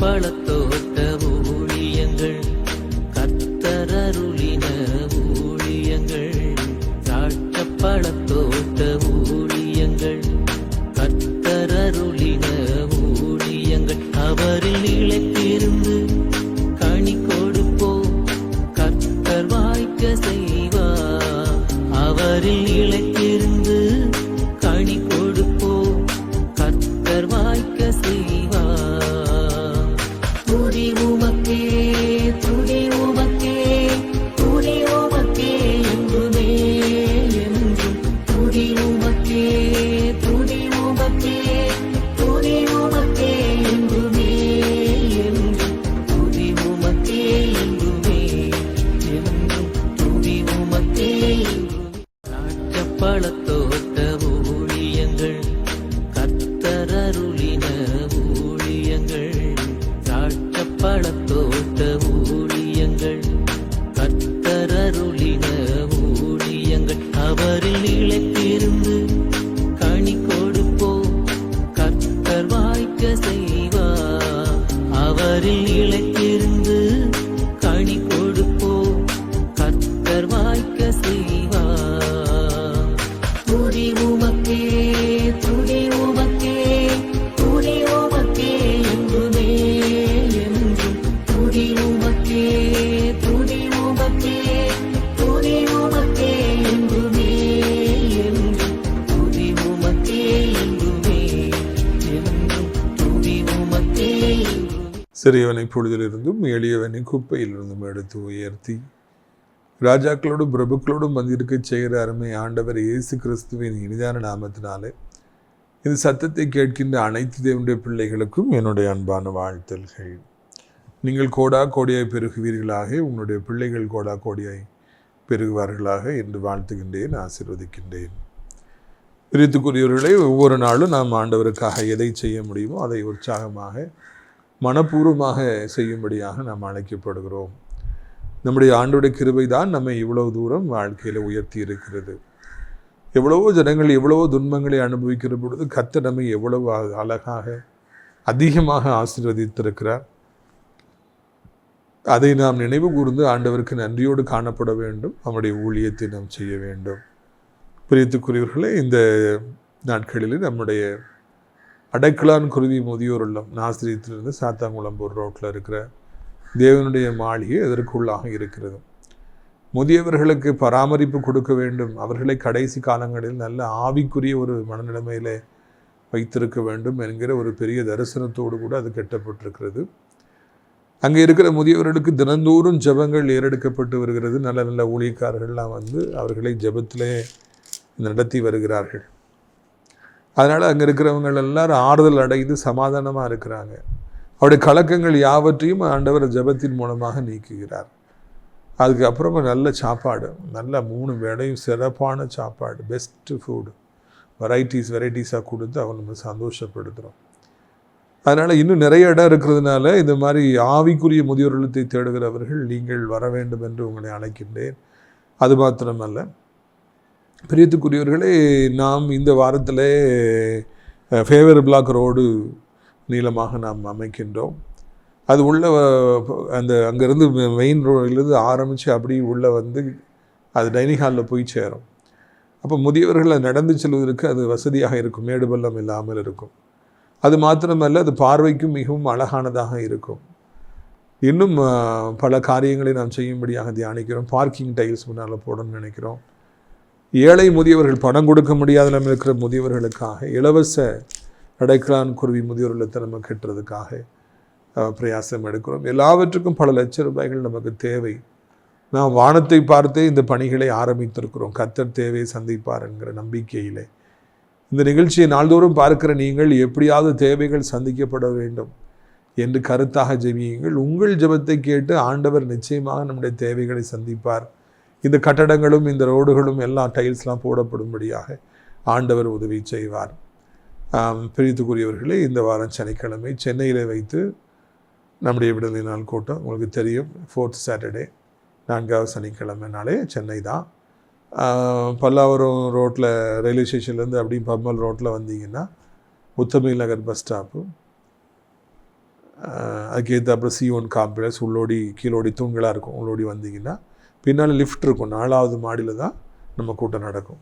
பழத்த திராட்சைப்பழத்தோட்ட சிறியவனை பொழுதிலிருந்தும் எளியவனை குப்பையிலிருந்தும் எடுத்து உயர்த்தி. ராஜாக்களோடும் பிரபுக்களோடும் வந்திருக்க செய்கிற அருமை ஆண்டவர் இயேசு கிறிஸ்துவின் இனிதான நாமத்தினாலே இந்த சத்தத்தை கேட்கின்ற அனைத்து தேவனுடைய பிள்ளைகளுக்கும் என்னுடைய அன்பான வாழ்த்தல்கள் நீங்கள் கோடா கோடியாய் பெருகுவீர்களாக உங்களுடைய பிள்ளைகள் கோடா கோடியாய் பெருகுவார்களாக என்று வாழ்த்துகின்றேன் ஆசீர்வதிக்கின்றேன். பிரித்துக்குரியவர்களை ஒவ்வொரு நாளும் நாம் ஆண்டவருக்காக எதை செய்ய முடியுமோ அதை உற்சாகமாக மனப்பூர்வமாக செய்யும்படியாக நாம் அழைக்கப்படுகிறோம். நம்முடைய ஆண்டோடைய கிருபை தான் நம்மை இவ்வளவு தூரம் வாழ்க்கையில் உயர்த்தி இருக்கிறது. எவ்வளவோ ஜனங்கள் எவ்வளவோ துன்பங்களை அனுபவிக்கிற பொழுது கர்த்தர் நம்மை எவ்வளவு அழகாக அதிகமாக ஆசீர்வதித்திருக்கிறார். அதை நாம் நினைவு கூர்ந்து ஆண்டவருக்கு நன்றியோடு காணப்பட வேண்டும். அவருடைய ஊழியத்தை நாம் செய்ய வேண்டும். பிரியத்துக்குரியவர்களே இந்த நாட்களில் நம்முடைய அடைக்கலான் குருவி முதியோர் இல்லம். நாசிரியத்திலிருந்து சாத்தாங்குளம்பூர் ரோட்டில் இருக்கிற தேவனுடைய மாளிகை இதற்குள்ளாக இருக்கிறது? முதியவர்களுக்கு பராமரிப்பு கொடுக்க வேண்டும். அவர்களை கடைசி காலங்களில் நல்ல ஆவிக்குரிய ஒரு மனநிலைமையிலே வைத்திருக்க வேண்டும் என்கிற ஒரு பெரிய தரிசனத்தோடு கூட அது கெட்டப்பட்டிருக்கிறது. அங்கே இருக்கிற முதியவர்களுக்கு தினந்தோறும் ஜெபங்கள் ஏறெடுக்கப்பட்டு வருகிறது. நல்ல நல்ல ஊழியக்காரர்கள்லாம் வந்து அவர்களை ஜபத்திலே நடத்தி வருகிறார்கள். அதனால் அங்கே இருக்கிறவங்க எல்லாரும் ஆறுதல் அடைந்து சமாதானமாக இருக்கிறாங்க. அவருடைய கலக்கங்கள் யாவற்றையும் ஆண்டவர் ஜெபத்தின் மூலமாக நீக்குகிறார். அதுக்கப்புறமா நல்ல சாப்பாடு நல்ல மூணு வேளையும் சிறப்பான சாப்பாடு பெஸ்ட்டு ஃபுட் வெரைட்டிஸ் வெரைட்டிஸாக கொடுத்து அவங்க நம்ம சந்தோஷப்படுத்துகிறோம் அதனால் இன்னும் நிறைய இடம் இருக்கிறதுனால இந்த மாதிரி ஆவிக்குரிய முதியோர் இல்லத்தை தேடுகிறவர்கள் நீங்கள் வர வேண்டும் என்று உங்களை அழைக்கின்றேன். அது மாத்திரமல்ல. பிரியத்துக்குரியவர்களே நாம் இந்த வாரத்தில் ஃபேவர் பிளாக் ரோடு நீளமாக நாம் அமைக்கின்றோம். அது உள்ள அந்த அங்கேருந்து மெயின் ரோட்லேருந்து ஆரம்பித்து அப்படி உள்ளே வந்து அது டைனிங் ஹாலில் போய் சேரும். அப்போ முதியவர்கள் நடந்து செல்வதற்கு அது வசதியாக இருக்கும் மேடு பள்ளம் இல்லாமல் இருக்கும். அது மாத்திரமல்ல அது பார்வைக்கும் மிகவும் அழகானதாக இருக்கும். இன்னும் பல காரியங்களை நாம் செய்யும்படியாக தியானிக்கிறோம். பார்க்கிங் டைல்ஸ் முன்னால் போடணும்னு நினைக்கிறோம். ஏழை முதியவர்கள் பணம் கொடுக்க முடியாத நிலைமையில் இருக்கிற முதியவர்களுக்காக இலவச அடைக்கலான் குருவி முதியோர் இல்லத்தை நம்ம கட்டுறதுக்காக பிரயாசம் எடுக்கிறோம். எல்லாவற்றுக்கும் பல லட்ச ரூபாய்கள் நமக்கு தேவை. நாம் வானத்தை பார்த்தே இந்த பணிகளை ஆரம்பித்திருக்கிறோம். கத்தர் தேவை சந்திப்பார் என்கிற நம்பிக்கையிலே. இந்த நிகழ்ச்சியை நாள்தோறும் பார்க்கிற நீங்கள் எப்படியாவது தேவைகள் சந்திக்கப்பட வேண்டும் என்று கருத்தாக ஜெபியுங்கள். உங்கள் ஜெபத்தை கேட்டு ஆண்டவர் நிச்சயமாக நம்முடைய தேவைகளை சந்திப்பார். இந்த கட்டடங்களும் இந்த ரோடுகளும் எல்லா டைல்ஸ்லாம் போடப்படும்படியாக ஆண்டவர் உதவி செய்வார். பிரித்துக்குரியவர்களே இந்த வாரம் சனிக்கிழமை சென்னையில் வைத்து நம்முடைய விடுதலை நாள் கூட்டம் உங்களுக்கு தெரியும். ஃபோர்த் சாட்டர்டே நான்காவது சனிக்கிழமை நாளே சென்னை தான். பல்லாவரம் ரோட்டில் ரயில்வே ஸ்டேஷன்லேருந்து அப்படியே பம்மல் ரோட்டில் வந்தீங்கன்னா முத்தமிழ் நகர் பஸ் ஸ்டாப்பு அதுக்கேற்ற அப்புறம் சி ஒன் காம்ப்ளெக்ஸ் உள்ளோடி கீழோடி தூண்களாக இருக்கும். உள்ளோடி வந்தீங்கன்னா பின்னால் லிஃப்ட் இருக்கும். நாலாவது மாடியில் தான் நம்ம கூட்டம் நடக்கும்.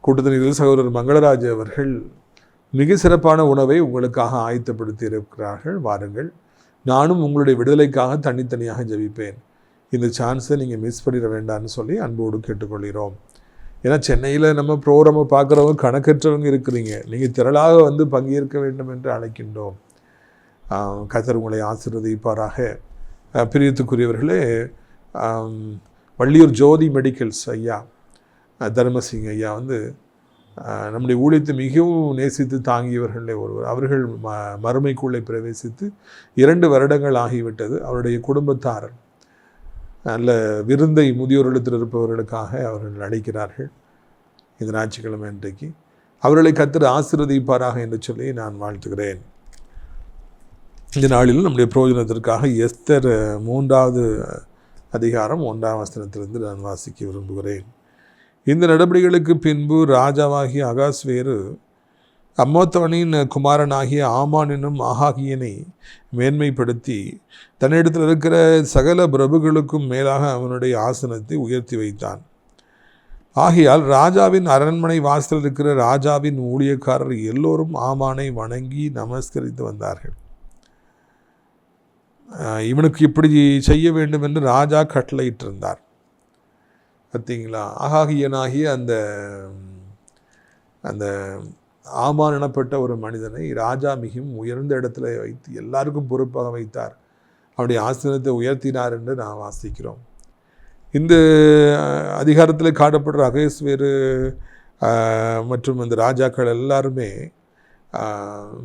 கூட்டத்தில் சகோதரர் மங்களராஜ் அவர்கள் மிக சிறப்பான உணவை உங்களுக்காக ஆயத்தப்படுத்தி இருக்கிறார்கள் வாருங்கள். நானும் உங்களுடைய விடுதலைக்காக தனித்தனியாக ஜெபிப்பேன். இந்த சான்ஸை நீங்கள் மிஸ் பண்ணிட வேண்டாம்னு சொல்லி அன்போடு கேட்டுக்கொள்கிறோம். ஏன்னா சென்னையில் நம்ம ப்ரோக்ராமை பார்க்குறவங்க கணக்கற்றவங்க இருக்கிறீங்க. நீங்கள் திரளாக வந்து பங்கேற்க வேண்டும் என்று அழைக்கின்றோம். ஆஹ் உங்களை ஆசிர்வதிப்பாராக. பிரியத்துக்குரியவர்களே வள்ளியூர் ஜோதி மெடிக்கல்ஸ் ஐயா தர்மசிங் ஐயா வந்து நம்முடைய ஊழியத்தை மிகவும் நேசித்து தாங்கியவர்களே ஒருவர். அவர்கள் ம மறுமைக்குள்ளே பிரவேசித்து இரண்டு வருடங்கள் ஆகிவிட்டது. அவருடைய குடும்பத்தார் நல்ல விருந்தை முதியோர் இருப்பவர்களுக்காக அவர்கள் அழைக்கிறார்கள். இந்த ஞாயிற்றுக்கிழமை இன்றைக்கு அவர்களை கத்திர ஆசீர்வதிப்பாராக என்று சொல்லி நான் வாழ்த்துகிறேன். இந்த நாளில் நம்முடைய பிரயோஜனத்திற்காக எஸ்தர் மூன்றாவது அதிகாரம் ஒன்றாம் வசனத்திலிருந்து நான் வாசிக்க விரும்புகிறேன். இந்த நடவடிக்கைகளுக்கு பின்பு ராஜாவாகிய அகாஸ்வேரு அம்மோத்தவனின் குமாரனாகிய ஆமான் என்னும் ஆகாகியனை மேன்மைப்படுத்தி தன்னிடத்தில் இருக்கிற சகல பிரபுகளுக்கும் மேலாக அவனுடைய ஆசனத்தை உயர்த்தி வைத்தான். ஆகையால் ராஜாவின் அரண்மனை வாசலில் இருக்கிற ராஜாவின் ஊழியக்காரர் எல்லோரும் ஆமானை வணங்கி நமஸ்கரித்து வந்தார்கள். இவனுக்கு இப்படி செய்ய வேண்டும் என்று ராஜா கட்டளையிட்டிருந்தார். பார்த்தீங்களா? அகாகியனாகிய அந்த அந்த ஆமான் எனப்பட்ட ஒரு மனிதனை ராஜா மிகவும் உயர்ந்த இடத்துல வைத்து எல்லாருக்கும் பொறுப்பாக வைத்தார். அவருடைய ஆசனத்தை உயர்த்தினார் என்று நான் வாசிக்கிறோம். இந்த அதிகாரத்தில் காட்டப்படுற அகேஸ்வேரு மற்றும் அந்த ராஜாக்கள் எல்லாருமே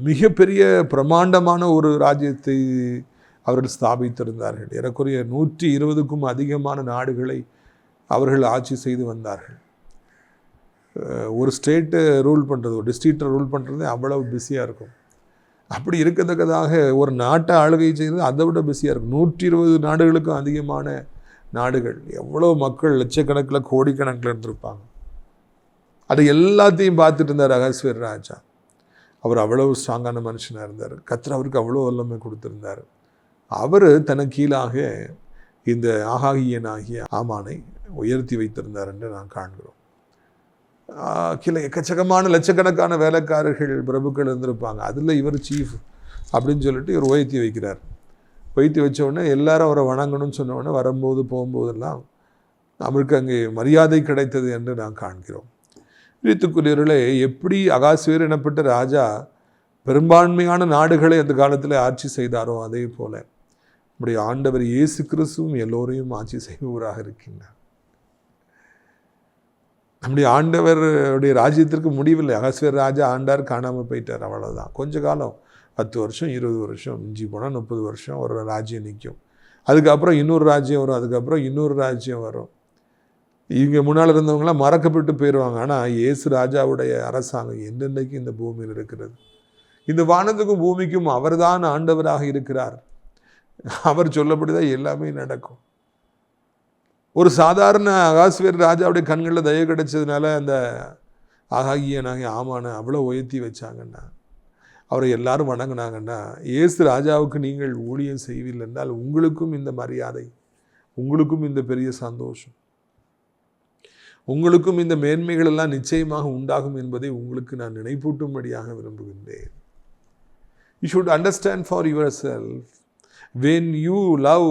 மிகப்பெரிய பிரமாண்டமான ஒரு ராஜ்யத்தை அவர்கள் ஸ்தாபித்திருந்தார்கள். ஏறக்குறைய நூற்றி இருபதுக்கும் அதிகமான நாடுகளை அவர்கள் ஆட்சி செய்து வந்தார்கள். ஒரு ஸ்டேட்டை ரூல் பண்ணுறது ஒரு டிஸ்ட்ரிக்டை ரூல் பண்ணுறது அவ்வளவு பிஸியாக இருக்கும். அப்படி இருக்கத்தக்கதாக ஒரு நாட்டை ஆளுகை செய்கிறது அதை விட பிஸியாக இருக்கும். நூற்றி இருபது நாடுகளுக்கும் அதிகமான நாடுகள். எவ்வளோ மக்கள் லட்சக்கணக்கில் கோடிக்கணக்கில் இருந்திருப்பாங்க. அது எல்லாத்தையும் பார்த்துட்டு இருந்தார் அகஸ்வர் ராஜா. அவர் அவ்வளவு ஸ்ட்ராங்கான மனுஷனாக இருந்தார். கத்திர அவருக்கு அவ்வளோ வல்லமை கொடுத்துருந்தார். அவர் தனக்கு கீழாக இந்த ஆகாகியனாகிய ஆமானை உயர்த்தி வைத்திருந்தார் என்று நான் காண்கிறோம். கீழே எக்கச்சக்கமான லட்சக்கணக்கான வேலைக்காரர்கள் பிரபுக்கள் இருந்திருப்பாங்க. அதில் இவர் சீஃப் அப்படின்னு சொல்லிட்டு இவர் உயர்த்தி வைக்கிறார். உயர்த்தி வச்சவுடனே எல்லாரும் அவரை வணங்கணும்னு சொன்ன வரும்போது போகும்போதெல்லாம் அவருக்கு அங்கே மரியாதை கிடைத்தது என்று நான் காண்கிறோம். வீத்துக்குரியவர்களே எப்படி அகாசுவேர் எனப்பட்ட ராஜா பெரும்பான்மையான நாடுகளை அந்த காலத்தில் ஆட்சி செய்தாரோ அதே போல் நம்முடைய ஆண்டவர் இயேசு கிறிஸ்துவும் எல்லோரையும் ஆட்சி செய்பவராக இருக்கின்றார். நம்முடைய ஆண்டவருடைய ராஜ்யத்திற்கு முடிவில்லை. அகஸ்வர் ராஜா ஆண்டார் காணாமல் போயிட்டார் அவ்வளோதான் கொஞ்ச காலம் பத்து வருஷம் இருபது வருஷம் மிஞ்சி போனால் முப்பது வருஷம் ஒரு ராஜ்யம் நிற்கும். அதுக்கப்புறம் இன்னொரு ராஜ்யம் வரும் அதுக்கப்புறம் இன்னொரு ராஜ்யம் வரும். இவங்க முன்னால் இருந்தவங்களாம் மறக்கப்பட்டு போயிடுவாங்க ஆனால் இயேசு ராஜாவுடைய அரசாங்கம் என்னென்னைக்கு இந்த பூமியில் இருக்கிறது. இந்த வானத்துக்கும் பூமிக்கும் அவர்தான் ஆண்டவராக இருக்கிறார். அவர் சொல்லப்படிதான் எல்லாமே நடக்கும். ஒரு சாதாரண அகாஸ்வேர் ராஜாவுடைய கண்களில் தயவு கிடைச்சதுனால அந்த ஆகாகிய நாங்கள் ஆமான அவ்வளோ உயர்த்தி வச்சாங்கன்னா அவரை எல்லாரும் வணங்கினாங்கன்னா இயேசு ராஜாவுக்கு நீங்கள் ஊழியம் செய்வீர்கள் என்றால் உங்களுக்கும் இந்த மரியாதை உங்களுக்கும் இந்த பெரிய சந்தோஷம் உங்களுக்கும் இந்த மேன்மைகள் எல்லாம் நிச்சயமாக உண்டாகும் என்பதை உங்களுக்கு நான் நினைப்பூட்டும்படியாக விரும்புகின்றேன். You should understand for yourself when you love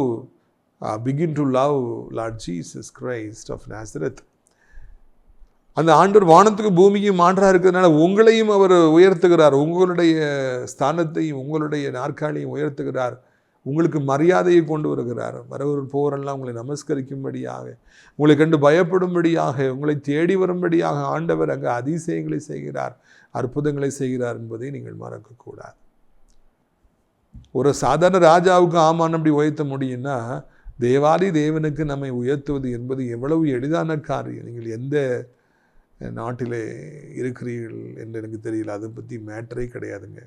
begin to love Lord Jesus Christ of Nazareth அந்த ஆண்டவர் வானத்துக்கு பூமிக்கும் மாற்றாக இருக்கிறதுனால உங்களையும் அவர் உயர்த்துகிறார். உங்களுடைய ஸ்தானத்தையும் உங்களுடைய நாற்காலியும் உயர்த்துகிறார். உங்களுக்கு மரியாதையை கொண்டு வருகிறார். வரவர் போரெல்லாம் உங்களை நமஸ்கரிக்கும்படியாக உங்களை கண்டு பயப்படும்படியாக உங்களை தேடி வரும்படியாக ஆண்டவர் அங்கே அதிசயங்களை செய்கிறார் அற்புதங்களை செய்கிறார் என்பதை நீங்கள் மறக்கக்கூடாது. ஒரு சாதாரண ராஜாவுக்கு ஆமான் அப்படி உயர்த்த முடியும்னா தேவாதி தேவனுக்கு நம்மை உயர்த்துவது என்பது எவ்வளவு எளிதான காரியம். நீங்கள் எந்த நாட்டிலே இருக்கிறீர்கள் என்று எனக்கு தெரியல. அதை பற்றி மேட்டரே கிடையாதுங்க.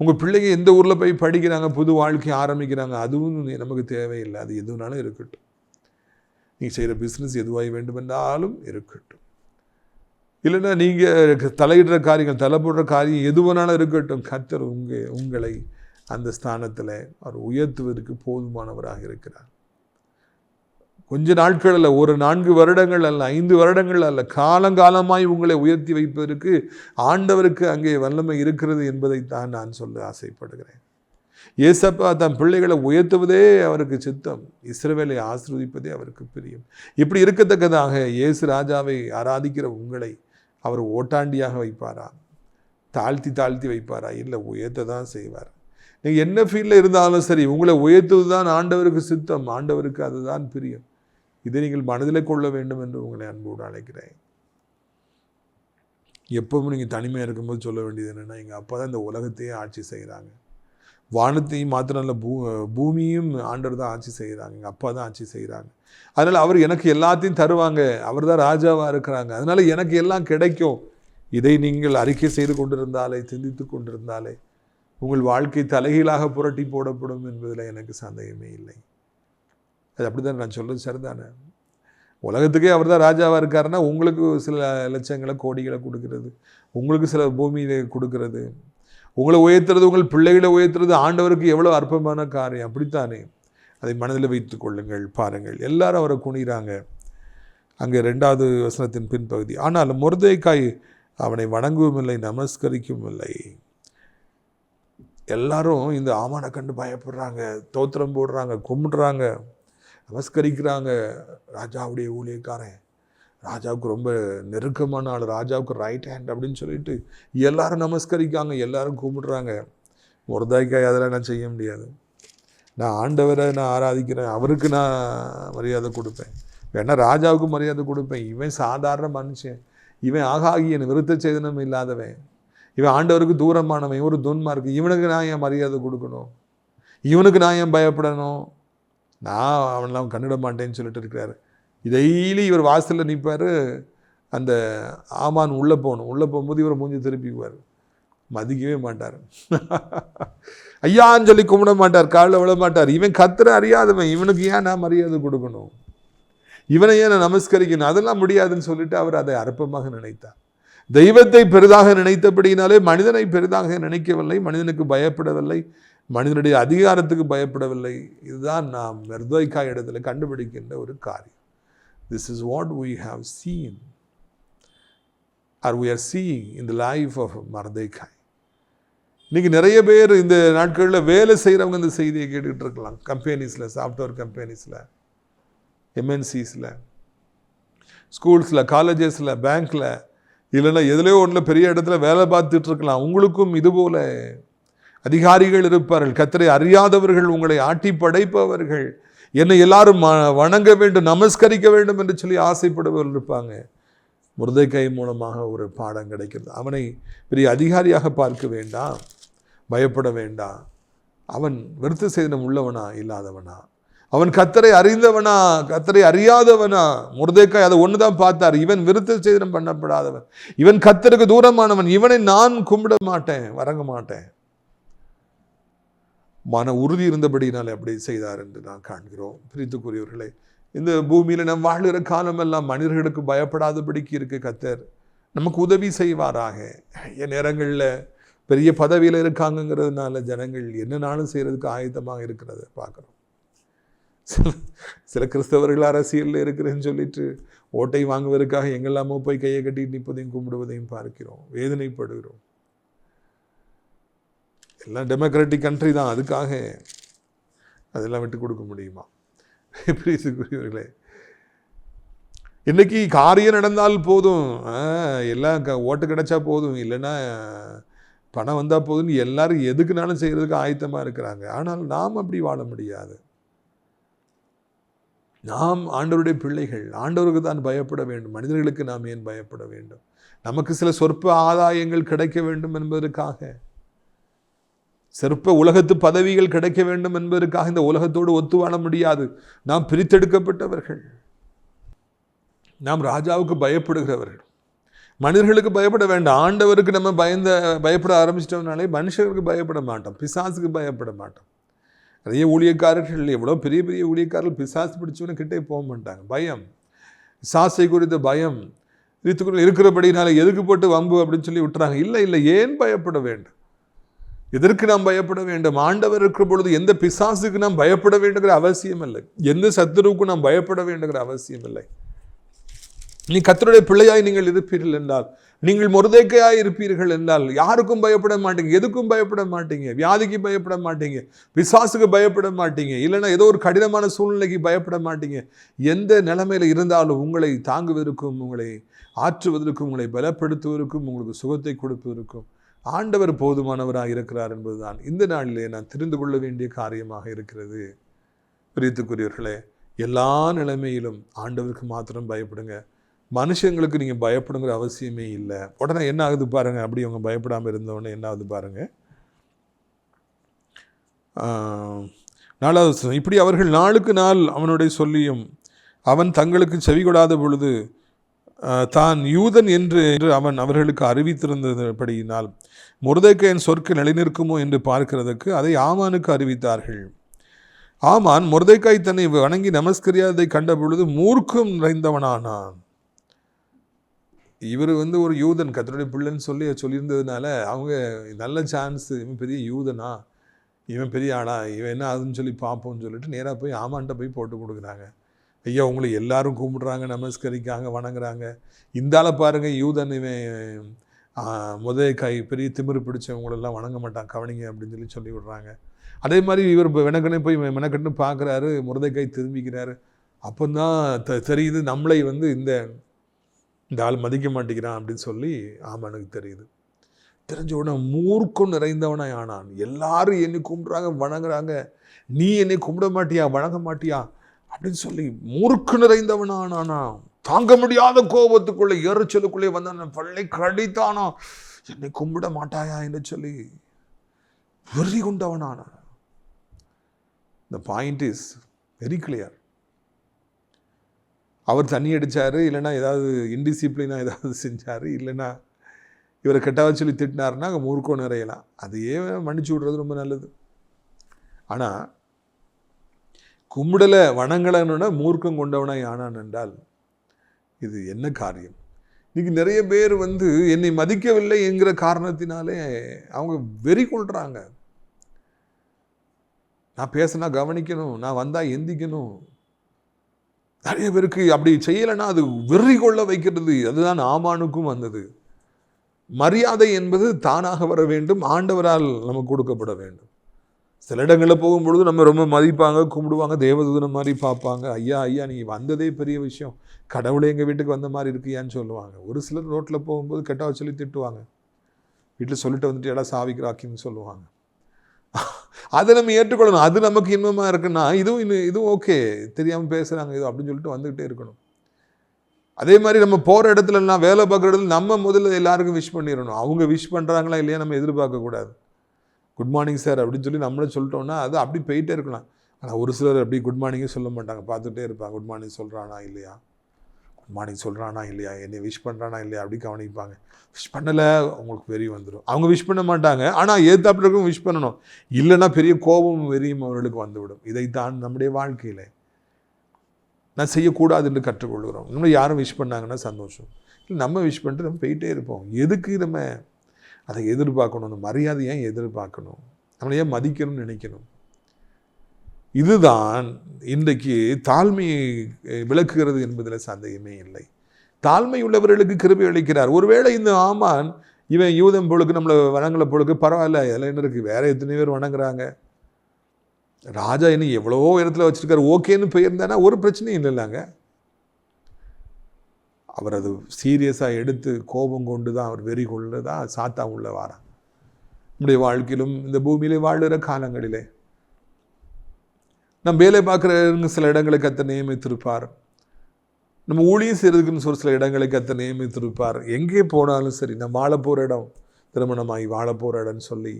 உங்கள் பிள்ளைங்க எந்த ஊரில் போய் படிக்கிறாங்க புது வாழ்க்கை ஆரம்பிக்கிறாங்க அதுவும் நமக்கு தேவையில்லை. அது எதுனாலும் இருக்கட்டும். நீ செய்கிற பிஸ்னஸ் எதுவாக வேண்டுமென்றாலும் இருக்கட்டும். இல்லைன்னா நீங்கள் தலையிடுற காரியங்கள் தலை போடுற காரியம் எது வேணாலும் இருக்கட்டும். கர்த்தர் உங்கள் உங்களை அந்த ஸ்தானத்தில் அவர் உயர்த்துவதற்கு போதுமானவராக இருக்கிறார். கொஞ்ச நாட்கள் அல்ல ஒரு நான்கு வருடங்கள் அல்ல ஐந்து வருடங்கள் அல்ல காலங்காலமாய் உங்களை உயர்த்தி வைப்பதற்கு ஆண்டவருக்கு அங்கே வல்லமை இருக்கிறது என்பதைத்தான் நான் சொல்ல ஆசைப்படுகிறேன். ஏசப்பா தன் பிள்ளைகளை உயர்த்துவதே அவருக்கு சித்தம் இஸ்ரவேலை ஆசிர்வதிப்பதே அவருக்கு பிரியம். இப்படி இருக்கத்தக்கதாக இயேசு ராஜாவை ஆராதிக்கிற உங்களை அவர் ஓட்டாண்டியாக வைப்பாரா? தாழ்த்தி தாழ்த்தி வைப்பாரா? இல்லை உயர்த்த தான் செய்வார். நீங்கள் என்ன ஃபீல்டில் இருந்தாலும் சரி உங்களை உயர்த்துவது தான் ஆண்டவருக்கு சித்தம். ஆண்டவருக்கு அதுதான் பிரியம். இதை நீங்கள் மனதில் கொள்ள வேண்டும் என்று உங்களை அன்போடு அழைக்கிறேன். எப்பவும் நீங்கள் தனிமையாக இருக்கும்போது சொல்ல வேண்டியது என்னென்னா எங்கள் அப்பா தான் இந்த உலகத்தையே ஆட்சி செய்கிறாங்க வானத்தையும் மாத்திரம் இல்லை பூ பூமியும் ஆண்டவர் தான் ஆட்சி செய்கிறாங்க எங்கள் அப்பா தான் ஆட்சி செய்கிறாங்க அதனால் அவர் எனக்கு எல்லாத்தையும் தருவாங்க. அவர் தான் ராஜாவாக இருக்கிறாங்க. அதனால் எனக்கு எல்லாம் கிடைக்கும். இதை நீங்கள் அறிக்கை செய்து கொண்டிருந்தாலே சிந்தித்து கொண்டிருந்தாலே உங்கள் வாழ்க்கை தலைகீழாக புரட்டி போடப்படும் என்பதில் எனக்கு சந்தேகமே இல்லை. அது அப்படி தான் நான் சொல்கிறது சரிதானே? உலகத்துக்கே அவர் தான் ராஜாவாக இருக்காருன்னா உங்களுக்கு சில லட்சங்களை கோடிகளை கொடுக்கறது. உங்களுக்கு சில பூமியை கொடுக்கறது. உங்களை உயர்த்துறது உங்கள் பிள்ளைகளை உயர்த்துறது ஆண்டவருக்கு எவ்வளோ அற்பமான காரியம். அப்படித்தானே? அதை மனதில் வைத்து கொள்ளுங்கள் பாருங்கள். எல்லாரும் அவரை குனிகிறாங்க. அங்கே ரெண்டாவது வசனத்தின் பின்பகுதி. ஆனால் முருதைக்காய் அவனை வணங்கவும் இல்லை நமஸ்கரிக்கவும் இல்லை எல்லாரும் இந்த ஆமானை கண்டு பயப்படுறாங்க தோத்திரம் போடுறாங்க கும்பிடுறாங்க நமஸ்கரிக்கிறாங்க. ராஜாவுடைய ஊழியக்காரன் ராஜாவுக்கு ரொம்ப நெருக்கமான ஆள் ராஜாவுக்கு ரைட் ஹேண்ட் அப்படின்னு சொல்லிட்டு எல்லாரும் நமஸ்கரிக்காங்க எல்லாரும் கும்பிடுறாங்க முருதாய்க்காய் அதெல்லாம் நான் செய்ய முடியாது. நான் ஆண்டவரை நான் ஆராதிக்கிறேன் அவருக்கு நான் மரியாதை கொடுப்பேன். வேணா ராஜாவுக்கு மரியாதை கொடுப்பேன். இவன் சாதாரண மனுஷன். இவன் ஆகாகிய விருத்த சேதனம் இல்லாதவன். இவன் ஆண்டவருக்கு தூரமானவன் ஒரு துன்மார்க்கு இவனுக்கு நான் ஏன் மரியாதை கொடுக்கணும்? இவனுக்கு நான் ஏன் பயப்படணும்? நான் அவனெல்லாம் கண்ணிட மாட்டேன்னு சொல்லிட்டு இருக்கிறாரு. டெய்லி இவர் வாசலில் நிற்பார் அந்த ஆமான் உள்ளே போகணும் உள்ளே போகும்போது இவர் மூஞ்சி திருப்பிக்குவார். மதிக்கவே மாட்டார். ஐயான்னு சொல்லி கும்பிட மாட்டார். காலில் விழ மாட்டார். இவன் கத்துற அறியாதவன். இவனுக்கு ஏன் நான் மரியாதை கொடுக்கணும்? இவனை ஏன் நான் நமஸ்கரிக்கணும்? அதெல்லாம் முடியாதுன்னு சொல்லிட்டு அவர் அதை அற்பமாக நினைத்தார். தெய்வத்தை பெரிதாக நினைத்தபடியினாலே மனிதனை பெரிதாக நினைக்கவில்லை. மனிதனுக்கு பயப்படவில்லை. மனிதனுடைய அதிகாரத்துக்கு பயப்படவில்லை. இதுதான் நாம் மெர்தோய்கா இடத்துல கண்டுபிடிக்கின்ற ஒரு காரியம். This is what we have seen or we are seeing in the life of Mardekai. இன்னைக்கு நிறைய பேர் இந்த நாட்களில் வேலை செய்கிறவங்க இந்த செய்தியை கேட்டுக்கிட்டு இருக்கலாம். கம்பெனிஸில் சாஃப்ட்வேர் கம்பெனிஸில் எம்என்சிஸில் ஸ்கூல்ஸில் காலேஜஸில் பேங்க்கில் இல்லைன்னா எதுலையோ ஒன்றில் பெரிய இடத்துல வேலை பார்த்துட்டு இருக்கலாம். உங்களுக்கும் இதுபோல் அதிகாரிகள் இருப்பார்கள். கத்தரை அறியாதவர்கள் உங்களை ஆட்டி படைப்பவர்கள். என்னை எல்லாரும் ம- வணங்க வேண்டும் நமஸ்கரிக்க வேண்டும் என்று சொல்லி ஆசைப்படுபவர்கள் இருப்பாங்க. முருதைக்கை மூலமாக ஒரு பாடம் கிடைக்கிறது. அவனை பெரிய அதிகாரியாக பார்க்க வேண்டாம் பயப்பட வேண்டாம். அவன் விருத்த சேதனம் உள்ளவனா இல்லாதவனா? அவன் கத்தரை அறிந்தவனா கத்தரை அறியாதவனா? முருதைக்காய் அதை ஒன்று தான் பார்த்தார். இவன் விருத்த சேதனம் பண்ணப்படாதவன். இவன் கத்தருக்கு தூரமானவன். இவனை நான் கும்பிட மாட்டேன் வரங்க மாட்டேன். மன உறுதி இருந்தபடினால் அப்படி செய்தார் என்று நான் காண்கிறோம். பிரித்துக்குரியவர்களே இந்த பூமியில் நாம் வாழுகிற காலமெல்லாம் மனிதர்களுக்கு பயப்படாதபடிக்கு இருக்கு கத்தர் நமக்கு உதவி செய்வாராக. என் நேரங்களில் பெரிய பதவியில் இருக்காங்கங்கிறதுனால ஜனங்கள் என்னனாலும் செய்கிறதுக்கு ஆயத்தமாக இருக்கிறத பார்க்குறோம். சில சில கிறிஸ்தவர்கள் அரசியலில் இருக்கிறேன்னு சொல்லிட்டு ஓட்டை வாங்குவதற்காக எங்கெல்லாமோ போய் கையை கட்டிட்டு நிற்பதையும் கும்பிடுவதையும் பார்க்கிறோம். வேதனைப்படுகிறோம். எல்லாம் டெமோக்ராட்டிக் கண்ட்ரி தான் அதுக்காக அதெல்லாம் விட்டு கொடுக்க முடியுமா? பிரிசுக்குரியவர்களே இன்னைக்கு காரியம் நடந்தால் போதும். ஆ, எல்லாம் க ஓட்டு கிடைச்சா போதும். இல்லைன்னா பணம் வந்தால் போதும்னு எல்லாரும் எதுக்குனாலும் செய்கிறதுக்கு ஆயத்தமாக இருக்கிறாங்க. ஆனால் நாம் அப்படி வாழ முடியாது. நாம் ஆண்டவருடைய பிள்ளைகள் ஆண்டவருக்கு தான் பயப்பட வேண்டும். மனிதர்களுக்கு நாம் ஏன் பயப்பட வேண்டும்? நமக்கு சில சொற்ப ஆதாயங்கள் கிடைக்க வேண்டும் என்பதற்காக. சிற்ப உலகத்து பதவிகள் கிடைக்க வேண்டும் என்பதற்காக இந்த உலகத்தோடு ஒத்து வாழ முடியாது. நாம் பிரித்தெடுக்கப்பட்டவர்கள். நாம் ராஜாவுக்கு பயப்படுகிறவர்கள். மனிதர்களுக்கு பயப்பட வேண்டாம். ஆண்டவருக்கு நம்ம பயந்த பயப்பட ஆரம்பிச்சிட்டோம்னாலே மனுஷர்களுக்கு பயப்பட மாட்டோம். பிசாசுக்கு பயப்பட மாட்டோம். நிறைய ஊழியக்காரர்கள் எவ்வளோ பெரிய பெரிய ஊழியக்காரர்கள் பிசாசு பிடிச்சவனு கிட்டே போக மாட்டாங்க. பயம். சாசை குறித்த பயம். இதுக்குள்ள இருக்கிறபடினால எதுக்கு போட்டு வம்பு அப்படின்னு சொல்லி விட்டுறாங்க. இல்லை இல்லை ஏன் பயப்பட வேண்டும்? எதற்கு நாம் பயப்பட வேண்டும்? ஆண்டவர் இருக்கிற பொழுது எந்த பிசாசுக்கு நாம் பயப்பட வேண்டுங்கிற அவசியம் இல்லை. எந்த சத்துருவுக்கும் நாம் பயப்பட வேண்டுங்கிற அவசியம் இல்லை. நீ கத்தருடைய பிள்ளையாய் நீங்கள் இருப்பீர்கள் என்றால் நீங்கள் முருதைக்கையாய் இருப்பீர்கள் என்றால் யாருக்கும் பயப்பட மாட்டீங்க. எதுக்கும் பயப்பட மாட்டீங்க? வியாதிக்கு பயப்பட மாட்டீங்க. பிசாசுக்கு பயப்பட மாட்டீங்க. இல்லைன்னா ஏதோ ஒரு கடினமான சூழ்நிலைக்கு பயப்பட மாட்டீங்க. எந்த நிலைமையில் இருந்தாலும் உங்களை தாங்குவதற்கும் உங்களை ஆற்றுவதற்கும் உங்களை பலப்படுத்துவதற்கும் உங்களுக்கு சுகத்தை கொடுப்பதற்கும் ஆண்டவர் போதுமானவராக இருக்கிறார் என்பதுதான். இந்த நாளிலே நான் தெரிந்து கொள்ள வேண்டிய காரியமாக இருக்கிறது. பிரித்துக்குரியவர்களே எல்லா நிலைமையிலும் ஆண்டவருக்கு மாத்திரம் பயப்படுங்க. மனுஷங்களுக்கு நீங்கள் பயப்படுங்கிற அவசியமே இல்லை. உடனே என்ன ஆகுது பாருங்கள் அப்படி அவங்க பயப்படாமல் இருந்தவொடனே என்ன ஆகுது பாருங்கள் நாலாவது இப்படி அவர்கள் நாளுக்கு நாள் அவனுடைய சொல்லியும் அவன் தங்களுக்கு செவிகொடாத பொழுது தான் யூதன் என்று என்று அவன் அவர்களுக்கு அறிவித்திருந்தபடியினால் முருதைக்கையின் சொற்கள் நிலைநிற்குமோ என்று பார்க்கிறதுக்கு அதை ஆமானுக்கு அறிவித்தார்கள். ஆமான் முருதைக்காய் தன்னை வணங்கி நமஸ்கரியாதை கண்ட பொழுது மூர்க்கம் நிறைந்தவனானான். இவர் வந்து ஒரு யூதன் கத்தருடைய பிள்ளைன்னு சொல்லி சொல்லியிருந்ததுனால அவங்க நல்ல சான்ஸ் இவன் பெரிய யூதனா இவன் பெரிய ஆளா இவன் என்ன ஆகுதுன்னு சொல்லி பார்ப்போம்னு சொல்லிட்டு நேராக போய் ஆமான்ட்ட போய் போட்டு கொடுக்குறாங்க. ஐயா உங்களை எல்லாரும் கும்பிட்றாங்க நமஸ்கரிக்காங்க வணங்குறாங்க. இந்தால பாருங்கள் பாருங்க யூதன் இவன் முதக்காய் பெரிய திமிரு பிடிச்சவங்களெல்லாம் வணங்க மாட்டான் கவனிங்க அப்படின்னு சொல்லி சொல்லி விடுறாங்க. அதே மாதிரி இவர் இப்போ வெனக்கண்ணே போய் மெனக்கட்டுன்னு பார்க்குறாரு முருதைக்காய் திரும்பிக்கிறாரு. அப்போதான் தெ தெரியுது நம்மளை வந்து இந்த இந்த ஆள் மதிக்க மாட்டேங்கிறான் அப்படின்னு சொல்லி ஆமாம் எனக்கு தெரியுது. தெரிஞ்ச உடனே மூர்க்கம் நிறைந்தவனாய் ஆனான். எல்லாரும் என்னை கும்பிட்றாங்க வணங்குறாங்க. நீ என்னை கும்பிட மாட்டியா வணங்க மாட்டியா? அப்படின்னு சொல்லி மூர்க்கு நிறைந்தவனானானா? தாங்க முடியாத கோபத்துக்குள்ளே எரிச்சலுக்குள்ளே வந்தான். பள்ளை கடித்தானா? என்னை கும்பிட மாட்டாயா என்று சொல்லி வெறி கொண்டவனான. இந்த பாயிண்ட் இஸ் வெரி கிளியர் அவர் தண்ணி அடிச்சாரு இல்லைன்னா ஏதாவது இன்டிசிப்ளினாக ஏதாவது செஞ்சார் இல்லைன்னா இவரை கெட்டவா சொல்லி திட்டினாருன்னா அங்கே நிறையலாம். அதையே மன்னிச்சு விடுறது ரொம்ப நல்லது. ஆனால் கும்பிடலை வணங்கலைன்னா மூர்க்கம் கொண்டவனாய் ஆனான் என்றால் இது என்ன காரியம்? இன்றைக்கி நிறைய பேர் வந்து என்னை மதிக்கவில்லை என்கிற காரணத்தினாலே அவங்க வெறி கொள்கிறாங்க நான் பேசினா கவனிக்கணும் நான் வந்தால் எந்திக்கணும். நிறைய பேருக்கு அப்படி செய்யலைன்னா அது வெறி கொள்ள வைக்கிறது அதுதான் ஆமானுக்கும் வந்தது. மரியாதை என்பது தானாக வர வேண்டும் ஆண்டவரால் நமக்கு கொடுக்கப்பட வேண்டும். சில இடங்களில் போகும்பொழுது நம்ம ரொம்ப மதிப்பாங்க கும்பிடுவாங்க தேவதூதனை மாதிரி பார்ப்பாங்க. ஐயா ஐயா நீ வந்ததே பெரிய விஷயம். கடவுளே எங்கள் வீட்டுக்கு வந்த மாதிரி இருக்கியான்னு சொல்லுவாங்க. ஒரு சிலர் ரோட்டில் போகும்போது கெட்டவா சொல்லி திட்டுவாங்க. வீட்டில் சொல்லிட்டு வந்துட்டு எல்லாம் சாவிக்கிறாக்கின்னு சொல்லுவாங்க. அதை நம்ம ஏற்றுக்கொள்ளணும். அது நமக்கு இன்பமாக இருக்குன்னா இதுவும் இன்னும் இதுவும் ஓகே. தெரியாமல் பேசுகிறாங்க இது அப்படின்னு சொல்லிட்டு வந்துக்கிட்டே இருக்கணும். அதே மாதிரி நம்ம போகிற இடத்துலலாம் வேலை பார்க்குற இடத்துல நம்ம முதல்ல எல்லாருக்கும் விஷ் பண்ணிடணும். அவங்க விஷ் பண்ணுறாங்களா இல்லையா நம்ம எதிர்பார்க்கக்கூடாது. குட் மார்னிங் சார் அப்படின்னு சொல்லி நம்மளே சொல்லிட்டோம்னா அது அப்படி போயிட்டே இருக்கலாம். ஆனால் ஒரு சிலர் அப்படி குட் மார்னிங்கே சொல்ல மாட்டாங்க. பார்த்துட்டே இருப்பாங்க. குட் மார்னிங் சொல்கிறானா இல்லையா? குட் மார்னிங் சொல்கிறானா இல்லையா? என்னை விஷ் பண்ணுறானா இல்லையா? அப்படி கவனிப்பாங்க. விஷ் பண்ணலை. அவங்களுக்கு வெறி வந்துடும் அவங்க விஷ் பண்ண மாட்டாங்க. ஆனால் ஏத்தாப்புல விஷ் பண்ணணும். இல்லைன்னா பெரிய கோபம் வெறியும் அவர்களுக்கு வந்துவிடும். இதைத்தான் நம்முடைய வாழ்க்கையில் நான் செய்யக்கூடாது என்று கற்றுக்கொள்கிறோம். இன்னும் யாரும் விஷ் பண்ணாங்கன்னா சந்தோஷம். இல்லை நம்ம விஷ் பண்ணிட்டு நம்ம போயிட்டே இருப்போம். எதுக்கு நம்ம அதை எதிர்பார்க்கணும் அந்த மரியாதையை ஏன் எதிர்பார்க்கணும். நம்மளை ஏன் மதிக்கணும்னு நினைக்கணும்? இதுதான் இன்றைக்கு தாழ்மையை விளக்குகிறது என்பதில் சந்தேகமே இல்லை. தாழ்மை உள்ளவர்களுக்கு கிருபி அளிக்கிறார். ஒருவேளை இந்த ஆமான் இவன் யூதம் பொழுக்கு நம்மளை வணங்கல பொழுக்கு பரவாயில்ல இதில் என்ன இருக்குது வேற எத்தனை பேர் வணங்குறாங்க? ராஜா இன்னும் எவ்வளவோ இடத்துல வச்சுருக்காரு. ஓகேன்னு போயிருந்தானா? ஒரு பிரச்சனையும் இல்லைங்க அவர் அது சீரியஸாக எடுத்து கோபம் கொண்டு தான் அவர் வெறி கொண்டு தான் சாத்தா உள்ள வாரான் நம்முடைய வாழ்க்கையிலும் இந்த பூமியிலே வாழுகிற காலங்களிலே நம் வேலை பார்க்குற சில இடங்களை கத்த நியமித்திருப்பார். நம்ம ஊழியம் செய்கிறதுக்குன்னு ஒரு சில இடங்களை கத்த நியமித்திருப்பார். எங்கே போனாலும் சரி நம்ம வாழ போகிற இடம் திருமணமாகி வாழ போகிற இடம்னு சொல்லி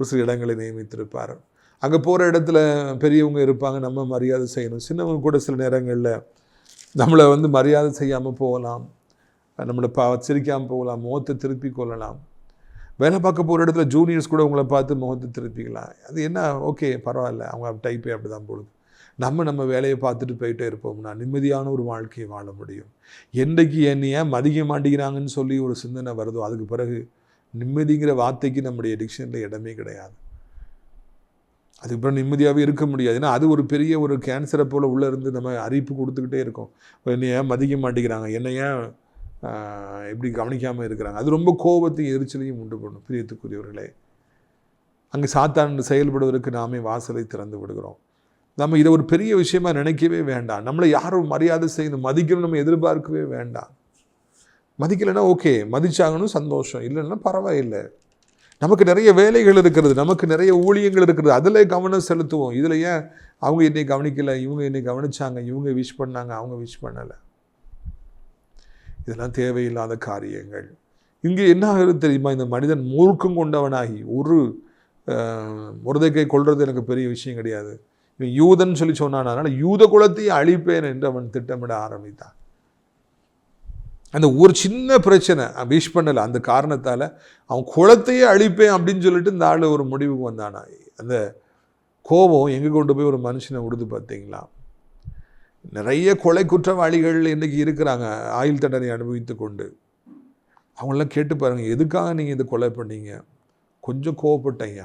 ஒரு சில இடங்களை நியமித்திருப்பார். அங்கே போகிற இடத்துல பெரியவங்க இருப்பாங்க நம்ம மரியாதை செய்யணும். சின்னவங்க கூட சில நேரங்களில் நம்மளை வந்து மரியாதை செய்யாமல் போகலாம். நம்மளை பா சிரிக்காமல் போகலாம். முகத்தை திருப்பி கொள்ளலாம். வேலை பார்க்க போகிற இடத்துல ஜூனியர்ஸ் கூட உங்களை பார்த்து முகத்தை திருப்பிக்கலாம். அது என்ன? ஓகே பரவாயில்ல. அவங்க டைப்பே அப்படி தான் போடுது நம்ம நம்ம வேலையை பார்த்துட்டு போயிட்டே இருப்போம்னா நிம்மதியான ஒரு வாழ்க்கையை வாழ முடியும். என்றைக்கு என்னைய மதிக்க மாட்டேங்கிறாங்கன்னு சொல்லி ஒரு சிந்தனை வருதோ அதுக்கு பிறகு நிம்மதிங்கிற வார்த்தைக்கு நம்முடைய டிக்ஷனில் இடமே கிடையாது. அதுக்கப்புறம் நிம்மதியாகவே இருக்க முடியாது. ஏன்னா அது ஒரு பெரிய ஒரு கேன்சரை போல் உள்ளே இருந்து நம்ம அறிவிப்பு கொடுத்துக்கிட்டே இருக்கோம். என்னை ஏன் மதிக்க மாட்டேங்கிறாங்க? என்னை ஏன் எப்படி கவனிக்காமல் இருக்கிறாங்க? அது ரொம்ப கோபத்தையும் எரிச்சலையும் உண்டு பண்ணும் பிரியத்துக்குரியவர்களே. அங்கே சாத்தான் செயல்படுவதற்கு நாமே வாசலை திறந்து விடுகிறோம். நம்ம இதை ஒரு பெரிய விஷயமா நினைக்கவே வேண்டாம். நம்மளை யாரும் மரியாதை செய்யணும் மதிக்கணும் நம்ம எதிர்பார்க்கவே வேண்டாம். மதிக்கலைன்னா ஓகே மதிச்சாங்கன்னு சந்தோஷம். இல்லைன்னா பரவாயில்லை. நமக்கு நிறைய வேலைகள் இருக்கிறது நமக்கு நிறைய ஊழியங்கள் இருக்கிறது. அதில் கவனம் செலுத்துவோம். இதில் ஏன் அவங்க என்னை கவனிக்கல இவங்க என்னை கவனிச்சாங்க இவங்க விஷ் பண்ணாங்க அவங்க விஷ் பண்ணலை. இதெல்லாம் தேவையில்லாத காரியங்கள். இங்கே என்ன ஆகுது தெரியுமா? இந்த மனிதன் மூர்க்கம் கொண்டவனாகி ஒரு முருதைக்கை கொள்வது எனக்கு பெரிய விஷயம் கிடையாது. இவன் யூதன் சொல்லி சொன்னான் அதனால் யூத குலத்தையே அழிப்பேன் என்று அவன் திட்டமிட ஆரம்பித்தான். அந்த ஒரு சின்ன பிரச்சனை விஷ் பண்ணலை. அந்த காரணத்தால் அவன் குளத்தையே அழிப்பேன் அப்படின்னு சொல்லிட்டு இந்த ஆள் ஒரு முடிவுக்கு வந்தானா? அந்த கோபம் எங்கே கொண்டு போய் ஒரு மனுஷனை விடுது பார்த்தீங்களா? நிறைய கொலை குற்றவாளிகள் இன்றைக்கி இருக்கிறாங்க ஆயுள் தண்டனை அனுபவித்து கொண்டு. அவங்களெல்லாம் கேட்டு பாருங்கள் எதுக்காக நீங்கள் இதை கொலை பண்ணீங்க? கொஞ்சம் கோவப்பட்டீங்க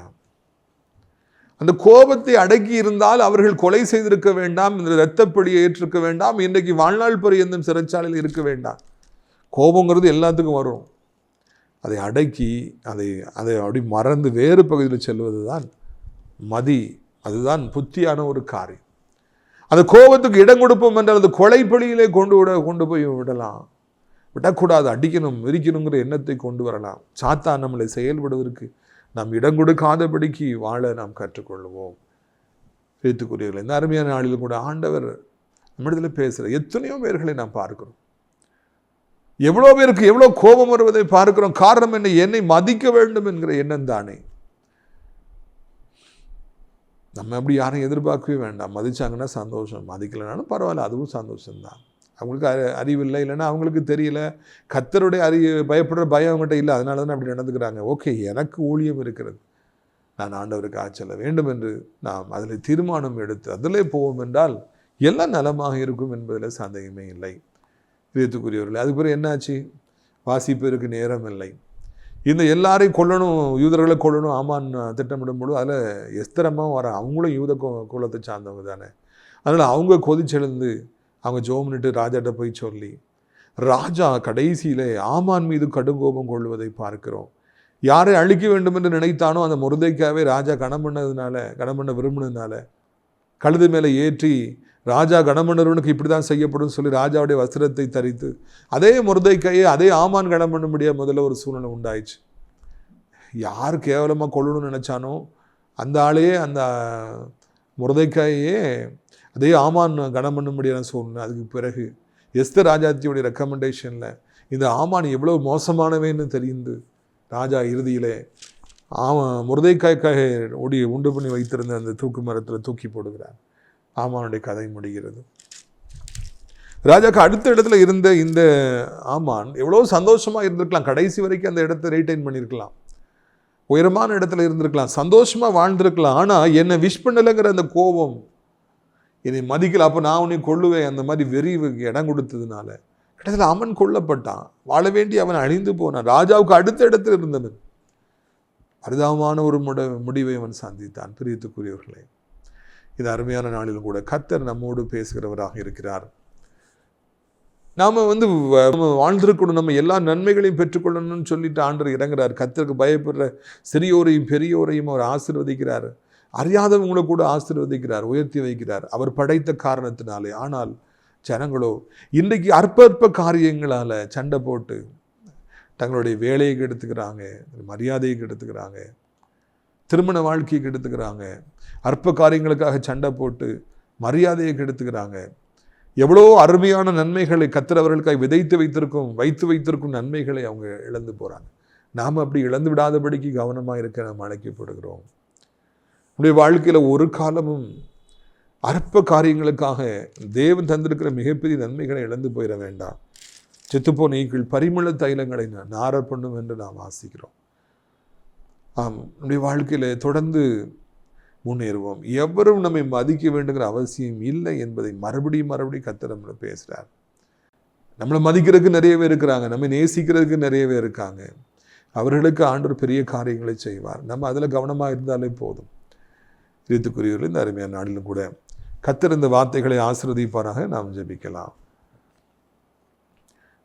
அந்த கோபத்தை அடக்கி இருந்தால் அவர்கள் கொலை செய்திருக்க வேண்டாம் இந்த இரத்தப்படியை ஏற்றிருக்க வேண்டாம் இன்றைக்கு வாழ்நாள் பரியந்தம் சிறைச்சாலையில் இருக்க வேண்டாம். கோபங்கிறது எல்லாத்துக்கும் வரும். அதை அடக்கி அதை அதை அப்படி மறந்து வேறு பகுதியில் செல்வது தான் மதி. அதுதான் புத்தியான ஒரு காரியம். அந்த கோபத்துக்கு இடம் கொடுப்போம் என்றால் அந்த கொலைப்பழியிலே கொண்டு விட கொண்டு போய் விடலாம். விடக்கூடாது அடிக்கணும் விரிக்கணுங்கிற எண்ணத்தை கொண்டு வரலாம். சாத்தா நம்மளை செயல்படுவதற்கு நாம் இடம் கொடுக்காதபடிக்கு வாழ நாம் கற்றுக்கொள்வோம். பிரித்துக்குரியவர்கள் இந்த அருமையான நாளில் கூட ஆண்டவர் நம்மிடத்தில் பேசுகிற எத்தனையோ பேர்களை நாம் பார்க்கிறோம். எவ்வளோ பேருக்கு எவ்வளோ கோபம் வருவதை பார்க்கிறோம். காரணம் என்ன? என்னை மதிக்க வேண்டும் என்கிற எண்ணம் தானே. நம்ம அப்படி யாரையும் எதிர்பார்க்கவே வேண்டாம். மதிச்சாங்கன்னா சந்தோஷம். மதிக்கலைனாலும் பரவாயில்ல அதுவும் சந்தோஷம்தான். அவங்களுக்கு அறி அறிவில்லை இல்லைன்னா அவங்களுக்கு தெரியல. கத்தருடைய அறி பயப்படுற பயம் அவங்ககிட்ட இல்லை. அதனால தான் அப்படி நடந்துக்கிறாங்க. ஓகே எனக்கு ஊழியம் இருக்கிறது. நான் ஆண்டவருக்கு ஆச்சல வேண்டும் என்று நாம் அதில் தீர்மானம் எடுத்து அதிலே போவோம் என்றால் எல்லாம் நலமாக இருக்கும் என்பதில் சந்தேகமே இல்லை. இதயத்துக்குரியவர்கள் அதுக்கு பிறகு என்னாச்சு? வாசிப்பதற்கு நேரம் இல்லை. இந்த எல்லாரையும் கொல்லணும் யூதர்களை கொல்லணும் ஆமான் திட்டமிடும் பொழுது அதில் எஸ்திரமாக வர அவங்களும் யூத குலத்தை சார்ந்தவங்க தானே. அதனால் அவங்க கொதிச்செழுந்து அவங்க ஜோம்னுட்டு ராஜாட்ட போய் சொல்லி ராஜா கடைசியிலே ஆமான் மீது கடுங்கோபம் கொள்வதை பார்க்கிறோம். யாரை அழிக்க வேண்டும் என்று நினைத்தானோ அந்த முருதைக்காவே ராஜா கணம் பண்ணதுனால கணம் பண்ண விரும்பினதுனால கழுது மேலே ஏற்றி ராஜா கணமன்னருவனுக்கு இப்படி தான் செய்யப்படும் சொல்லி ராஜாவுடைய வஸ்திரத்தை தரித்து அதே முருதைக்கையை அதே ஆமான் கணம் முதல்ல ஒரு சூழ்நிலை உண்டாயிடுச்சு. யார் கேவலமாக கொள்ளணும்னு நினச்சானோ அந்த ஆளையே அந்த முருதைக்காயே அதே ஆமான் கணம் பண்ண முடியாத சூழ்நிலை. அதுக்கு பிறகு எஸ்தர் ராஜாத்தியுடைய ரெக்கமெண்டேஷனில் இந்த ஆமான் எவ்வளோ மோசமானவைன்னு தெரிந்து ராஜா இறுதியிலே ஆமாம் முருதைக்காய்க்காக ஒடி உண்டு பண்ணி வைத்திருந்த அந்த தூக்கு மரத்தில் தூக்கி போடுகிறார். ஆமானுடைய கதை முடிகிறது. ராஜாக்கு அடுத்த இடத்துல இருந்த இந்த ஆமான் எவ்வளோ சந்தோஷமாக இருந்திருக்கலாம். கடைசி வரைக்கும் அந்த இடத்த ரீட்டைன் பண்ணியிருக்கலாம். உயரமான இடத்துல இருந்திருக்கலாம். சந்தோஷமாக வாழ்ந்திருக்கலாம். ஆனால் என்னை விஷ் பண்ணலைங்கிற அந்த கோபம் என்னை மதிக்கல. அப்போ நான் உன்னை கொள்ளுவேன் அந்த மாதிரி வெறிவுக்கு இடம் கொடுத்ததுனால கிட்டத்தில் அவன் கொல்லப்பட்டான். வாழ வேண்டி அவன் அழிந்து போனான். ராஜாவுக்கு அடுத்த இடத்துல இருந்தவன். பரிதாபமான ஒரு முட முடிவை அவன் சந்தித்தான். பிரியத்துக்குரியவர்களே. இது அருமையான நாளிலும் கூட கத்தர் நம்மோடு பேசுகிறவராக இருக்கிறார். நாம் வந்து வாழ்ந்திருக்கணும் நம்ம எல்லா நன்மைகளையும் பெற்றுக்கொள்ளணும்னு சொல்லிட்டு ஆண்டர் இறங்குறார். கத்தருக்கு பயப்படுற சிறியோரையும் பெரியோரையும் அவர் ஆசிர்வதிக்கிறார். அறியாதவங்களை கூட ஆசிர்வதிக்கிறார் உயர்த்தி வைக்கிறார். அவர் படைத்த காரணத்தினாலே. ஆனால் ஜனங்களோ இன்றைக்கு அற்பற்ப காரியங்களால் சண்டை போட்டு தங்களுடைய வேலையை கெடுத்துக்கிறாங்க மரியாதையை கெடுத்துக்கிறாங்க திருமண வாழ்க்கையை கெடுத்துக்கிறாங்க அற்ப காரியங்களுக்காக சண்டை போட்டு மரியாதையை கெடுத்துக்கிறாங்க. எவ்வளோ அருமையான நன்மைகளை கத்திரவர்களுக்காக விதைத்து வைத்திருக்கும் வைத்து வைத்திருக்கும் நன்மைகளை அவங்க இழந்து போகிறாங்க நாம் அப்படி இழந்து விடாதபடிக்கு கவனமாக இருக்க நாம் அழைக்கப்படுகிறோம். நம்முடைய வாழ்க்கையில் ஒரு காலமும் அற்ப காரியங்களுக்காக தேவன் தந்திருக்கிற மிகப்பெரிய நன்மைகளை இழந்து போயிட வேண்டாம். செத்துப்போன ஈக்கள் பரிமள தைலங்களை நா- நார பண்ணும் என்று நாம் வாசிக்கிறோம் ஆம் நம்முடைய வாழ்க்கையில் தொடர்ந்து முன்னேறுவோம். எவரும் நம்மை மதிக்க வேண்டுங்கிற அவசியம் இல்லை என்பதை மறுபடியும் மறுபடியும் கத்தர் நம்மளை பேசுகிறார் நம்மளை மதிக்கிறதுக்கு நிறைய பேர் இருக்கிறாங்க. நம்ம நேசிக்கிறதுக்கு நிறைய பேர் இருக்காங்க. அவர்களுக்கு ஆண்டவர் பெரிய காரியங்களை செய்வார். நம்ம அதில் கவனமாக இருந்தாலே போதும். இருத்துக்குரியவர்கள் இந்த அருமையான நாளிலும் கூட கத்திருந்த வார்த்தைகளை ஆசிரதிப்பாராக நாம் ஜெபிக்கலாம்.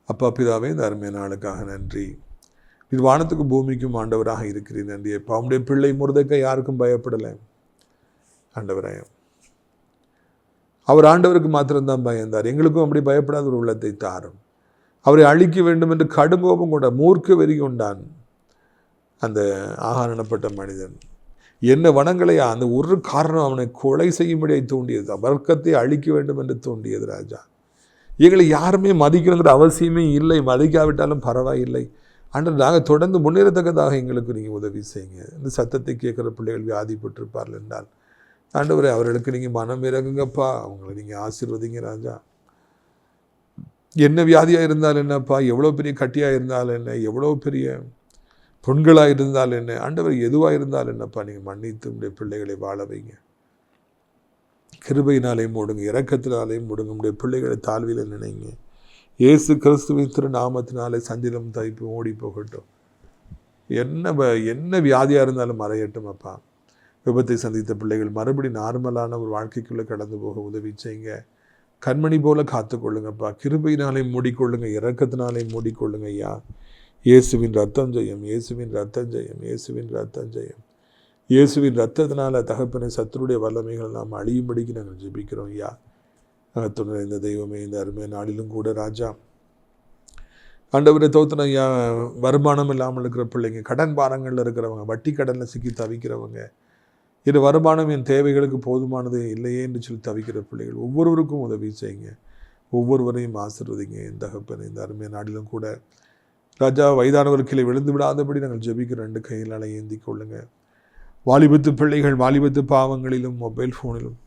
அப்பா பிதாவே இந்த அருமையான நாளுக்காக நன்றி. இது வானத்துக்கும் பூமிக்கும் ஆண்டவராக இருக்கிறேன் நன்றி அப்பா அவனுடைய பிள்ளை முருதக்க யாருக்கும் பயப்படலை. ஆண்டவரே அவர் ஆண்டவருக்கு மாத்திரம்தான் பயந்தார். எங்களுக்கும் அப்படி பயப்படாத ஒரு உள்ளத்தை தாரும். அவரை அழிக்க வேண்டும் என்று கடுங்கோபம் கொண்ட மூர்க்க வெறி கொண்டான் அந்த ஆகாரணப்பட்ட மனிதன். என்ன வனங்களையா? அந்த ஒரு காரணம் அவனை கொலை செய்யும்படியை தூண்டியது வர்க்கத்தை அழிக்க வேண்டும் என்று தூண்டியது ராஜா. எங்களை யாருமே மதிக்கணுங்கிற அவசியமே இல்லை. மதிக்காவிட்டாலும் பரவாயில்லை. அன்று நாங்கள் தொடர்ந்து முன்னேறத்தக்கதாக எங்களுக்கு நீங்கள் உதவி செய்யுங்க. இந்த சத்தத்தை கேட்குற பிள்ளைகள் வியாதிப்பட்டிருப்பார்கள் என்றால் ஆண்டவரே அவர்களுக்கு நீங்கள் மனம் இறங்குங்கப்பா. அவங்களை நீங்கள் ஆசீர்வதிங்க ராஜா. என்ன வியாதியாக இருந்தால் என்னப்பா? எவ்வளோ பெரிய கட்டியாக இருந்தால் என்ன? எவ்வளோ பெரிய பொண்களாக இருந்தால் என்ன? ஆண்டவர் எதுவாக இருந்தால் என்னப்பா? நீங்கள் மன்னித்து உடைய பிள்ளைகளை வாழ வைங்க. கிருபையினாலையும் மூடுங்க இறக்கத்தினாலையும் மூடுங்க உடைய பிள்ளைகளை தாழ்வியில் நினைங்க. இயேசு கிறிஸ்துவின் திருநாமத்தினாலே சஞ்சலம் தைப்பு ஓடி போகட்டும். என்ன வ- என்ன வியாதியாக இருந்தாலும் மறையட்டும் அப்பா விபத்தை சந்தித்த பிள்ளைகள் மறுபடி நார்மலான ஒரு வாழ்க்கைக்குள்ளே கடந்து போக உதவி செய்யுங்க. கண்மணி போல காத்துக்கொள்ளுங்கப்பா. கிருபையினாலே மூடிக்கொள்ளுங்க இறக்கத்தினாலே மூடிக்கொள்ளுங்க ஐயா. இயேசுவின் ரத்தம் ஜெயம் இயேசுவின் ரத்தம் ஜெயம் இயேசுவின் ரத்தம் ஜெயம். இயேசுவின் ரத்தத்தினால தகப்பனை சத்துருடைய வல்லமைகள் நாம் அழியும்படிக்கு நாங்கள் ஜெபிக்கிறோம் ஐயா. துணை இந்த தெய்வமே இந்த அருமையான நாளிலும் கூட ராஜா. ஆண்டவரை தோத்தன ஐயா வருமானம் இல்லாமல் இருக்கிற பிள்ளைங்க கடன் பாரங்களில் இருக்கிறவங்க வட்டி கடனில் சிக்கி தவிக்கிறவங்க இது வருமானம் என் தேவைகளுக்கு போதுமானது இல்லையே என்று சொல்லி தவிக்கிற பிள்ளைகள் ஒவ்வொருவருக்கும் உதவி செய்யுங்க. ஒவ்வொருவரையும் ஆசிர்வதிங்க. இந்த தகப்பன் இந்த அருமையான நாடிலும் கூட ராஜா வயதானவர் கீழே விழுந்து விடாதபடி நாங்கள் ஜெபிக்கிற ரெண்டு கையிலால் ஏந்தி கொள்ளுங்க. வாலிபத்து பிள்ளைகள் வாலிபத்து பாவங்களிலும் மொபைல் ஃபோனிலும்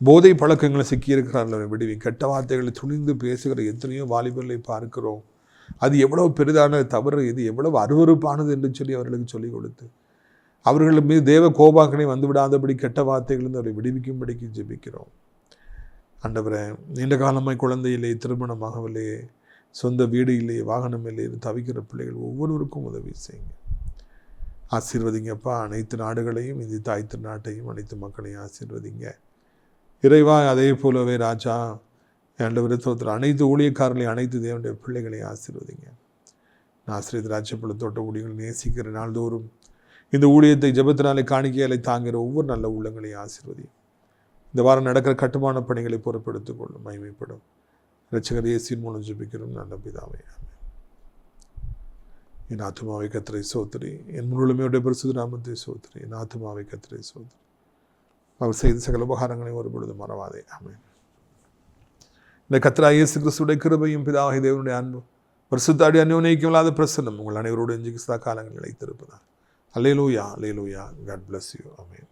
போதை பழக்கங்களை சிக்கியிருக்கிறார்கள் விடுவி. கெட்ட வார்த்தைகளை துணிந்து பேசுகிற எத்தனையோ வாலிபர்களை பார்க்கிறோம். அது எவ்வளவு பெரிதான தவறு இது எவ்வளவு அருவருப்பானது என்று சொல்லி அவர்களுக்கு சொல்லிக் கொடுத்து அவர்கள் மீது தேவ கோபாக்கனை வந்து விடாதபடி கெட்ட வார்த்தைகளிலிருந்து அவரை விடுவிக்கும்படிக்கு ஜெபிக்கிறோம். அண்டவரை நீண்ட காலமாய் குழந்தை இல்லையே திருமணமாகவில்லையே சொந்த வீடு இல்லையே வாகனம் இல்லையே தவிக்கிற பிள்ளைகள் ஒவ்வொருவருக்கும் உதவி செய்யுங்க. ஆசீர்வதிங்கப்பா அனைத்து நாடுகளையும் இந்த தாய் திருநாட்டையும் அனைத்து மக்களையும் ஆசீர்வதிங்க. இறைவா அதே போலவே ராஜா ஆண்டவர் தோத்திர அனைத்து ஊழியக்காரர்களையும் அனைத்து தேவனுடைய பிள்ளைகளையும் ஆசீர்வதிங்க. நான் ஆசிரியர் ராஜ்யப்பள்ள தோட்ட ஊழியர்கள் நேசிக்கிற நாள்தோறும் இந்த ஊழியத்தை ஜபத்தினாலே காணிக்கையாலே தாங்கிற ஒவ்வொரு நல்ல உள்ளங்களையும் ஆசீர்வதியும். இந்த வாரம் நடக்கிற கட்டுமான பணிகளை பொருட்படுத்திக் கொள்ளும் மகிமைப்படும். ரச்சகர் இயேசின் மூலம் ஜபிக்கிறோம். நல்ல பிதாவை என் ஆத்மாவை கத்திரை சோத்திரி என் முழுமையுடைய பரிசுத்த நாமத்தை சோத்திரி என் ஆத்மாவை கத்திரை சோத்திரி அவர் செய்த சகல உபகாரங்களை ஒரு பொழுது மறவாதே. ஆமென். இந்த கத்ரா இயேசு கிறிஸ்துடைய கிருபையும் பிதாவை தேவனுடைய அன்பும் பரிசுத்தாடி அந்யோன்யக்கும் இல்லாத பிரசன்னம் உங்கள் அனைவரோடு எஞ்சி காலங்கள் நிலைத்திருப்பதா hallelujah hallelujah God bless you amen